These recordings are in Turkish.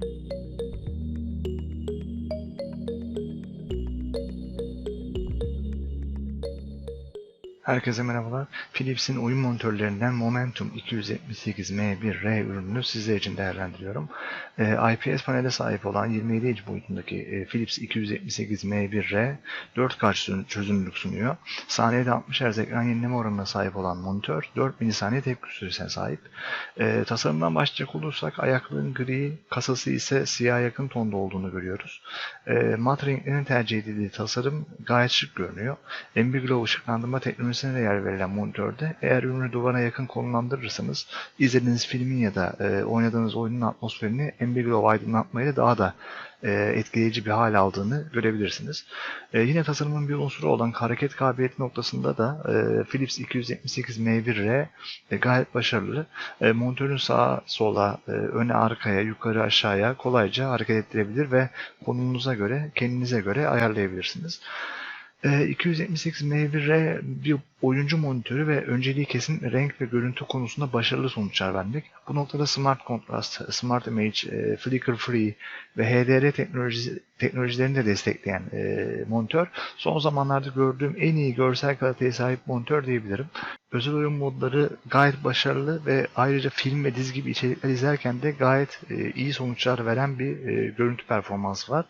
thank you Herkese merhabalar. Philips'in oyun monitörlerinden Momentum 278M1R ürününü sizler için değerlendiriyorum. Ee, IPS panele sahip olan 27 inç boyutundaki e, Philips 278M1R 4K çözün- çözünürlük sunuyor. Saniyede 60 Hz ekran yenileme oranına sahip olan monitör 4 milisaniye tepki süresine sahip. Ee, tasarımdan başlayacak olursak ayaklığın gri, kasası ise siyah yakın tonda olduğunu görüyoruz. Ee, mat renklerin tercih edildiği tasarım gayet şık görünüyor. Ambiglow ışıklandırma teknolojisine de yer verilen monitörde eğer ürünü duvara yakın konumlandırırsanız izlediğiniz filmin ya da e, oynadığınız oyunun atmosferini Ambiglow aydınlatmayla daha da e, etkileyici bir hal aldığını görebilirsiniz. E, yine tasarımın bir unsuru olan hareket kabiliyeti noktasında da e, Philips 278M1R e, gayet başarılı. E, monitörün sağa sola, e, öne arkaya, yukarı aşağıya kolayca hareket ettirebilir ve konumunuza göre, kendinize göre ayarlayabilirsiniz. E, 278 M1R bir oyuncu monitörü ve önceliği kesin renk ve görüntü konusunda başarılı sonuçlar vermek. Bu noktada Smart Contrast, Smart Image, e, Flicker Free ve HDR teknolojilerini de destekleyen e, monitör. Son zamanlarda gördüğüm en iyi görsel kaliteye sahip monitör diyebilirim. Özel oyun modları gayet başarılı ve ayrıca film ve dizi gibi içerikler izlerken de gayet e, iyi sonuçlar veren bir e, görüntü performansı var.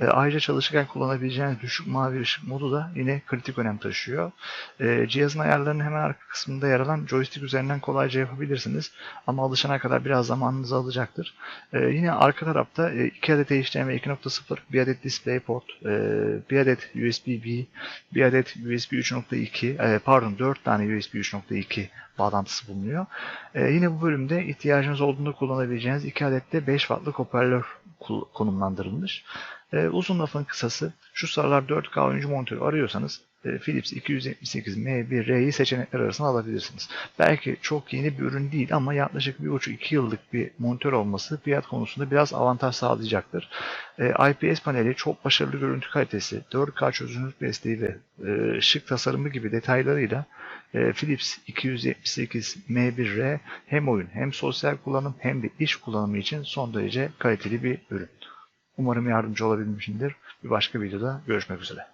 E, ayrıca çalışırken kullanabileceğiniz düşük mavi ışık modu da yine kritik önem taşıyor. Cihazın ayarlarını hemen arka kısmında yer alan joystick üzerinden kolayca yapabilirsiniz. Ama alışana kadar biraz zamanınızı alacaktır. Yine arka tarafta e, 2 adet HDMI 2.0, bir adet DisplayPort, e, bir adet USB-B, bir adet USB 3.2, e, pardon 4 tane USB 3.2 bağlantısı bulunuyor. E, yine bu bölümde ihtiyacınız olduğunda kullanabileceğiniz 2 adet de 5 wattlık hoparlör konumlandırılmış. E, uzun lafın kısası şu sıralar 4K oyuncu monitörü arıyorsanız Philips 278M1R'yi seçenekler arasına alabilirsiniz. Belki çok yeni bir ürün değil ama yaklaşık 1,5-2 yıllık bir monitör olması fiyat konusunda biraz avantaj sağlayacaktır. E, IPS paneli çok başarılı görüntü kalitesi, 4K çözünürlük desteği ve e, şık tasarımı gibi detaylarıyla e, Philips 278M1R hem oyun hem sosyal kullanım hem de iş kullanımı için son derece kaliteli bir ürün. Umarım yardımcı olabilmişimdir. Bir başka videoda görüşmek üzere.